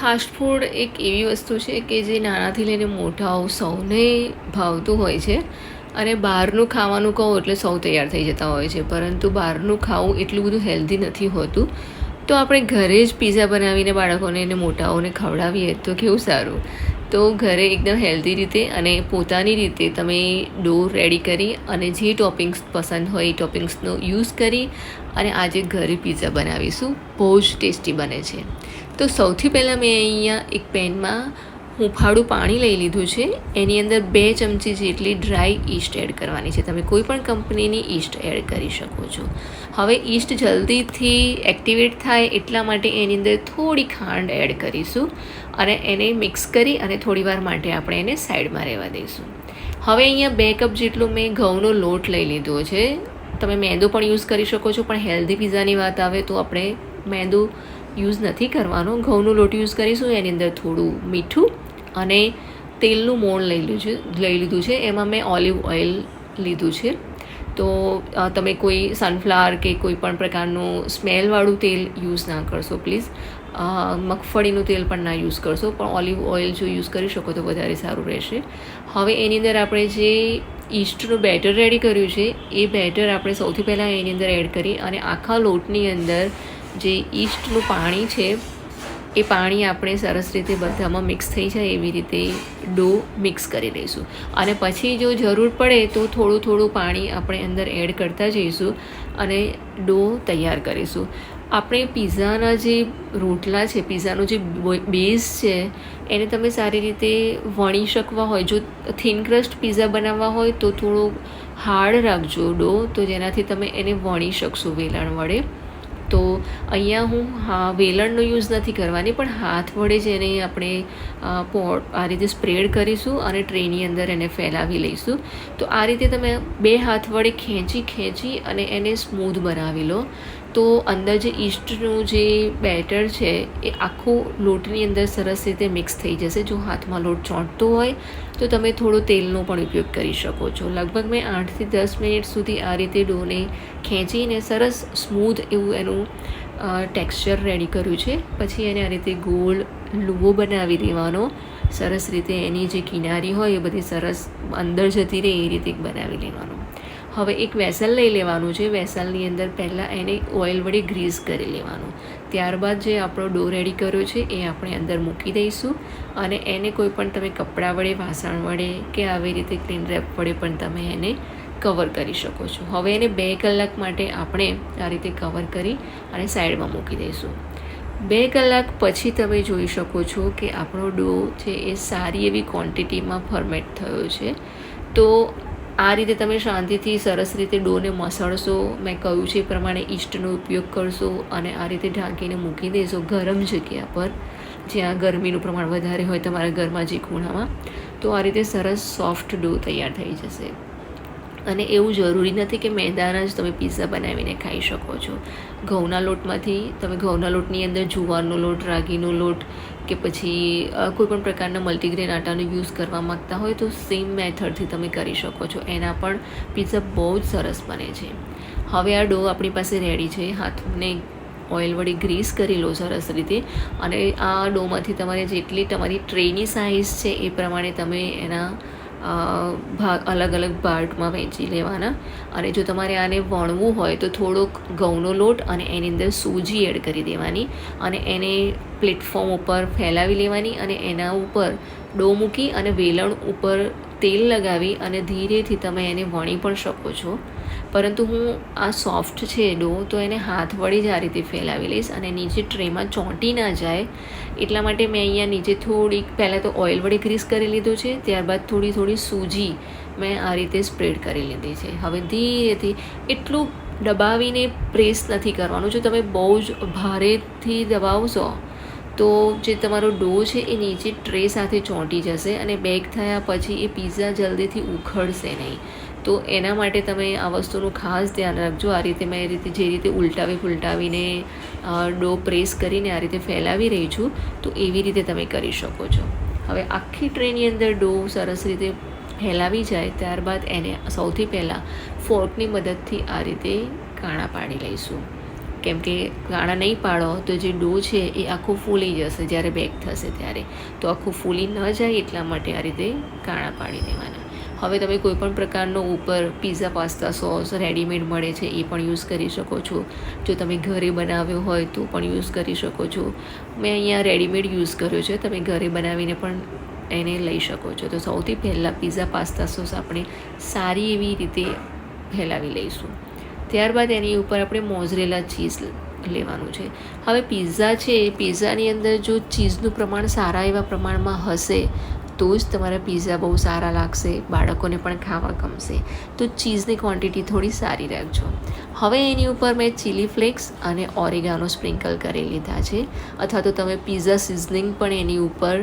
Fast food એક એવી વસ્તુ છે કે જે નાનાથી લઈને મોટાઓ સૌને ભાવતું હોય છે. અને બહારનું ખાવાનું કહો એટલે સૌ તૈયાર થઈ જતા હોય છે. પરંતુ બહારનું ખાવું એટલું બધું હેલ્ધી નથી હોતું. તો આપણે ઘરે જ પીઝા બનાવીને બાળકોને અને મોટાઓને ખવડાવીએ તો કેવું સારું? તો ઘરે એકદમ હેલ્ધી રીતે અને પોતાની રીતે તમે ડો રેડી કરી અને જે ટોપિંગ્સ પસંદ હોય એ ટોપિંગ્સનો યુઝ કરી અને આજે ઘરે પીઝા બનાવીશું. બહુ જ ટેસ્ટી બને છે. તો સૌથી પહેલાં મેં અહીંયા એક પેનમાં હુંફાળું પાણી લઈ લીધું છે. એની અંદર બે ચમચી જેટલી ડ્રાય ઈસ્ટ એડ કરવાની છે. તમે કોઈ પણ કંપનીની ઈસ્ટ એડ કરી શકો છો. હવે ઈસ્ટ જલ્દીથી એક્ટિવેટ થાય એટલા માટે એની અંદર થોડી ખાંડ એડ કરીશું અને એને મિક્સ કરી અને થોડીવાર માટે આપણે એને સાઈડમાં રહેવા દઈશું. હવે અહીંયા બે કપ જેટલો મેં ઘઉંનો લોટ લઈ લીધો છે. તમે મેંદો પણ યુઝ કરી શકો છો, પણ હેલ્ધી પીઝાની વાત આવે તો આપણે મેંદો યુઝ નથી કરવાનો. ઘઉંનો લોટ યુઝ કરીશું, એની અંદર થોડું મીઠું અને તેલનું મોણ લઈ લીધું છે, લઈ લીધું છે. એમાં મેં ઓલિવ ઓઇલ લીધું છે. તો તમે કોઈ સનફ્લાવર કે કોઈ પણ પ્રકારનું સ્મેલવાળું તેલ યુઝ ના કરશો, પ્લીઝ. મગફળીનું તેલ પણ ના યુઝ કરશો, પણ ઓલિવ ઓઇલ જો યુઝ કરી શકો તો વધારે સારું રહેશે. હવે એની અંદર આપણે જે ઈસ્ટનું બેટર રેડી કર્યું છે, એ બેટર આપણે સૌથી પહેલાં એની અંદર એડ કરી અને આખા લોટની અંદર જે ઈસ્ટનું પાણી છે, એ પાણી આપણે સરસ રીતે બધામાં મિક્સ થઈ જાય એવી રીતે ડો મિક્સ કરી લઈશું અને પછી જો જરૂર પડે તો થોડું થોડું પાણી આપણે અંદર એડ કરતા જઈશું અને ડો તૈયાર કરીશું. આપણે પીઝાના જે રોટલા છે, પીઝાનો જે બેઝ છે, એને તમે સારી રીતે વણી શકવા હોય, જો થિન ક્રસ્ટ પીઝા બનાવવા હોય તો થોડો હાર્ડ રાખજો ડો, તો જેનાથી તમે એને વણી શકશો વેલણ વડે. તો અહીંયા હું હા, વેલણનો યુઝ નથી કરવાની, પણ હાથ વડે જ એને આપણે પોટ આ રીતે સ્પ્રેડ કરીશું અને ટ્રેની અંદર એને ફેલાવી લઈશું. તો આ રીતે તમે બે હાથ વડે ખેંચી ખેંચી અને એને સ્મૂધ બનાવી લો. તો અંદર જે ઈસ્ટનું જે બેટર છે, એ આખું લોટની અંદર સરસ રીતે મિક્સ થઈ જશે. જો હાથમાં લોટ ચોંટતો હોય, તો તમે થોડો તેલનો પણ ઉપયોગ કરી શકો છો. લગભગ મેં આઠથી દસ મિનિટ સુધી આ રીતે ડોને ખેંચીને સરસ સ્મૂધ એવું એનું ટેક્સચર રેડી કર્યું છે. પછી એને આ રીતે ગોળ લુવો બનાવી દેવાનો. સરસ રીતે એની જે કિનારી હોય એ બધી સરસ અંદર જતી રહે એ રીતે બનાવી લેવાનું. હવે એક વેસલ લઈ લેવાનું છે. વેસલની અંદર પહેલાં એને ઓઇલ વડે ગ્રીસ કરી લેવાનું. ત્યારબાદ જે આપણો ડો રેડી કર્યો છે એ આપણે અંદર મૂકી દઈશું. અને એને કોઈ પણ તમે કપડાં વડે, વાસણ વડે કે આવી રીતે ક્લીન રેપ વડે પણ તમે એને કવર કરી શકો છો. હવે એને બે કલાક માટે આપણે આ રીતે કવર કરી અને સાઈડમાં મૂકી દઈશું. બે કલાક પછી તમે જોઈ શકો છો કે આપણો ડો છે એ સારી એવી ક્વોન્ટિટીમાં ફર્મેટ થયો છે. તો આ રીતે તમે શાંતિથી સરસ રીતે ડોને મસળશો. મેં કહ્યું છે એ પ્રમાણે ઈસ્ટનો ઉપયોગ કરશો અને આ રીતે ઢાંકીને મૂકી દેશો ગરમ જગ્યા પર. જ્યાં ગરમીનું પ્રમાણ વધારે હોય તમારા ઘરમાં જે ખૂણામાં. તો આ રીતે સરસ સોફ્ટ ડો તૈયાર થઈ જશે. અને એવું જરૂરી નથી કે મેદાના જ તમે પિઝા બનાવીને ખાઈ શકો છો. ઘઉંના લોટમાંથી તમે ઘઉંના લોટની અંદર જુવારનો લોટ, રાગીનો લોટ કે પછી કોઈપણ પ્રકારના મલ્ટીગ્રેન આટાનો યુઝ કરવા માગતા હોય તો સેમ મેથડથી તમે કરી શકો છો. એના પણ પિઝા બહુ જ સરસ બને છે. હવે આ ડો આપણી પાસે રેડી છે. હાથને ઓઇલ વડે ગ્રીસ કરી લો સરસ રીતે અને આ ડોમાંથી તમારે જેટલી તમારી ટ્રેની સાઇઝ છે એ પ્રમાણે તમે એના ભાગ અલગ અલગ પાર્ટમાં વહેંચી લેવાના. અને જો તમારે આને વણવું હોય તો થોડોક ઘઉંનો લોટ અને એની અંદર સૂજી એડ કરી દેવાની અને એને પ્લેટફોર્મ ઉપર ફેલાવી લેવાની અને એના ઉપર ડો મૂકી અને વેલણ ઉપર તેલ લગાવી અને ધીરેથી તમે એને વણી પણ શકો છો. પરંતુ હું આ સોફ્ટ છે ડો, તો એને હાથ વડે જ આ રીતે ફેલાવી લઈશ અને નીચે ટ્રેમાં ચોંટી ના જાય. એટલા માટે મેં અહીંયા નીચે થોડીક, પહેલાં તો ઓઇલ વડે ગ્રીસ કરી લીધું છે, ત્યારબાદ થોડી થોડી સૂજી મેં આ રીતે સ્પ્રેડ કરી લીધી છે. હવે ધીરેથી એટલું દબાવીને પ્રેસ નથી કરવાનું. જો તમે બહુ જ ભારેથી દબાવશો, તો જે તમારો ડો છે એ નીચે ટ્રે સાથે ચોંટી જશે અને બેક થયા પછી એ પિઝા જલ્દીથી ઉખડશે નહીં. તો એના માટે તમે આ વસ્તુનું ખાસ ધ્યાન રાખજો. આ રીતે મેં એ રીતે જે રીતે ઉલટાવી ફુલટાવીને ડો પ્રેસ કરીને આ રીતે ફેલાવી રહી છું, તો એવી રીતે તમે કરી શકો છો. હવે આખી ટ્રેની અંદર ડો સરસ રીતે ફેલાવી જાય, ત્યારબાદ એને સૌથી પહેલાં ફોર્કની મદદથી આ રીતે કાણા પાડી લઈશું. કેમ કે કાણા નહીં પાડો તો જે ડો છે એ આખું ફૂલી જશે જ્યારે બેક થશે ત્યારે. તો આખું ફૂલી ન જાય એટલા માટે આ રીતે કાણા પાડી દેવાના. હવે તમે કોઈપણ પ્રકારનો ઉપર પીઝા પાસ્તા સોસ રેડીમેડ મળે છે, એ પણ યુઝ કરી શકો છો. જો તમે ઘરે બનાવ્યો હોય તો પણ યુઝ કરી શકો છો. મેં અહીંયા રેડીમેડ યુઝ કર્યો છે, તમે ઘરે બનાવીને પણ એને લઈ શકો છો. તો સૌથી પહેલાં પીઝા પાસ્તા સોસ આપણે સારી એવી રીતે ફેલાવી લઈશું. ત્યારબાદ એની ઉપર આપણે મોઝરેલા ચીઝ લેવાનું છે. હવે પિઝા છે પિઝાની અંદર જો ચીઝનું પ્રમાણ સારા એવા પ્રમાણમાં હશે તો જ તમારા પિઝા બહુ સારા લાગશે, બાળકોને પણ ખાવા ગમશે. તો ચીઝની ક્વોન્ટિટી થોડી સારી રાખજો. હવે એની ઉપર મેં ચીલી ફ્લેક્સ અને ઓરેગાનો સ્પ્રિંકલ કરી લીધા છે. અથવા તો તમે પિઝા સિઝનિંગ પણ એની ઉપર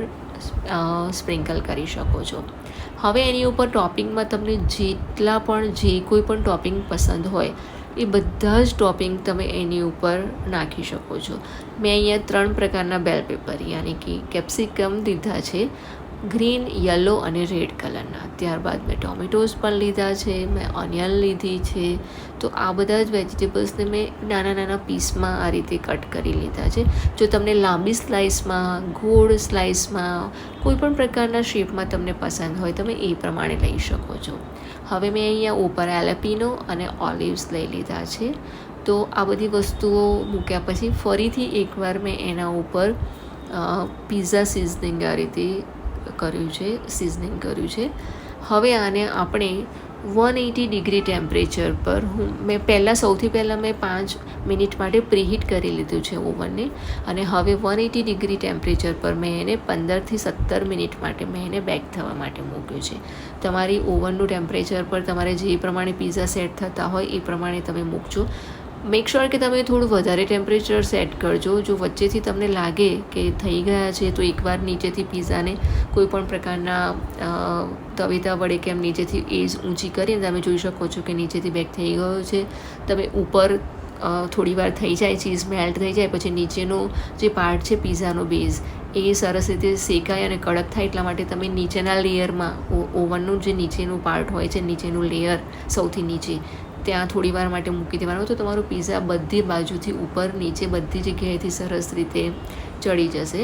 સ્પ્રિંકલ કરી શકો છો. હવે એની ઉપર ટોપિંગમાં તમને જેટલા પણ, જે કોઈ પણ ટોપિંગ પસંદ હોય, એ બધા જ ટોપિંગ તમે એની ઉપર નાખી શકો છો. મેં અહીંયા ત્રણ પ્રકારના બેલ પેપર યાની કે કેપ્સિકમ લીધા છે. ગ્રીન, યલો અને રેડ કલરના. ત્યારબાદ મેં ટોમેટોઝ પણ લીધા છે, મેં ઓનિયન લીધી છે. તો આ બધા જ વેજીટેબલ્સને મેં નાના નાના પીસમાં આ રીતે કટ કરી લીધા છે. જો તમને લાંબી સ્લાઇસમાં, ગોળ સ્લાઇસમાં કોઈ પણ પ્રકારના શેપમાં તમને પસંદ હોય, તમે એ પ્રમાણે લઈ શકો છો. હવે મેં અહીંયા ઉપર એલેપીનો અને ઓલિવ્સ લઈ લીધા છે. તો આ બધી વસ્તુઓ મૂક્યા પછી ફરીથી એકવાર મેં એના ઉપર પિઝા સિઝનિંગ આ રીતે કર્યું છે સિઝનિંગ કર્યું છે. હવે આને આપણે વન એટી ડિગ્રી ટેમ્પરેચર પર હું, મેં પહેલાં સૌથી પહેલાં મેં પાંચ મિનિટ માટે પ્રીહીટ કરી લીધું છે ઓવનને. અને હવે વન એટી ડિગ્રી ટેમ્પરેચર પર મેં એને પંદરથી સત્તર મિનિટ માટે મેં એને બેક થવા માટે મૂક્યું છે. તમારી ઓવનનું ટેમ્પરેચર પર તમારે જે પ્રમાણે પિઝા સેટ થતા હોય એ પ્રમાણે તમે મૂકજો. મેક શ્યોર કે તમે થોડું વધારે ટેમ્પરેચર સેટ કરજો. જો વચ્ચેથી તમને લાગે કે થઈ ગયા છે, તો એકવાર નીચેથી પીઝાને કોઈ પણ પ્રકારના તવેતા વડે કેમ નીચેથી એજ ઊંચી કરીને તમે જોઈ શકો છો કે નીચેથી બેક થઈ ગયો છે. તમે ઉપર થોડી વાર થઈ જાય ચીઝ મેલ્ટ થઈ જાય, પછી નીચેનો જે પાર્ટ છે પિઝાનો બેઝ એ સરસ રીતે શેકાય અને કડક થાય એટલા માટે તમે નીચેના લેયરમાં ઓવનનું જે નીચેનું પાર્ટ હોય છે, નીચેનું લેયર સૌથી નીચે ત્યાં થોડી વાર માટે મૂકી દેવાનું તો તમારું પીઝા બધી બાજુથી ઉપર નીચે બધી જગ્યાએથી સરસ રીતે ચડી જશે.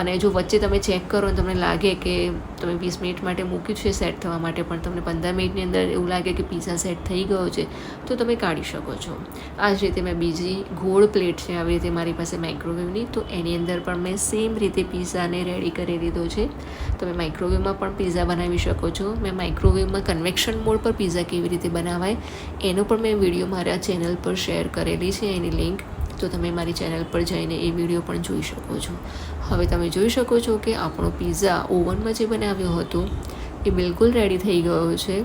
અને જો વચ્ચે તમે ચેક કરો અને તમને લાગે કે તમે વીસ મિનિટ માટે મૂક્યું છે સેટ થવા માટે, પણ તમને પંદર મિનિટની અંદર એવું લાગે કે પિઝા સેટ થઈ ગયો છે, તો તમે કાઢી શકો છો. આ જ રીતે મેં બીજી ગોળ પ્લેટ છે, આવી રીતે મારી પાસે માઇક્રોવેવની તો એની અંદર પણ મેં સેમ રીતે પિઝાને રેડી કરી લીધો છે. તમે માઇક્રોવેવમાં પણ પીઝા બનાવી શકો છો. મેં માઇક્રોવેવમાં કન્વેક્શન મોડ પર પીઝા કેવી રીતે બનાવાય, એનો પણ મેં વીડિયો મારા ચેનલ પર શેર કરેલી છે, એની લિંક તો તમે મારી ચેનલ પર જઈને એ વીડિયો પણ જોઈ શકો છો. હવે તમે જોઈ શકો છો કે આપણો પિઝા ઓવનમાં જે બનાવ્યો હતો, એ બિલકુલ રેડી થઈ ગયો છે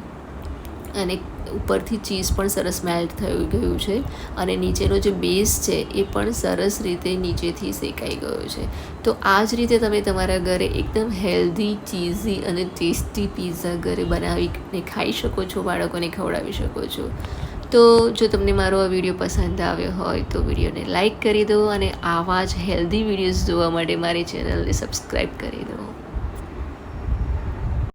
અને ઉપરથી ચીઝ પણ સરસ મેલ્ટ થઈ ગયું છે અને નીચેનો જે બેઝ છે એ પણ સરસ રીતે નીચેથી શેકાઈ ગયો છે. તો આ જ રીતે તમે તમારા ઘરે એકદમ હેલ્ધી ચીઝી અને ટેસ્ટી પિઝા ઘરે બનાવીને ખાઈ શકો છો, બાળકોને ખવડાવી શકો છો. તો જો તમને મારો આ વીડિયો પસંદ આવ્યો હોય તો વિડીયોને લાઇક કરી દો અને આવા જ હેલ્ધી વિડીયોઝ જોવા માટે મારી ચેનલને સબસ્ક્રાઈબ કરી દો.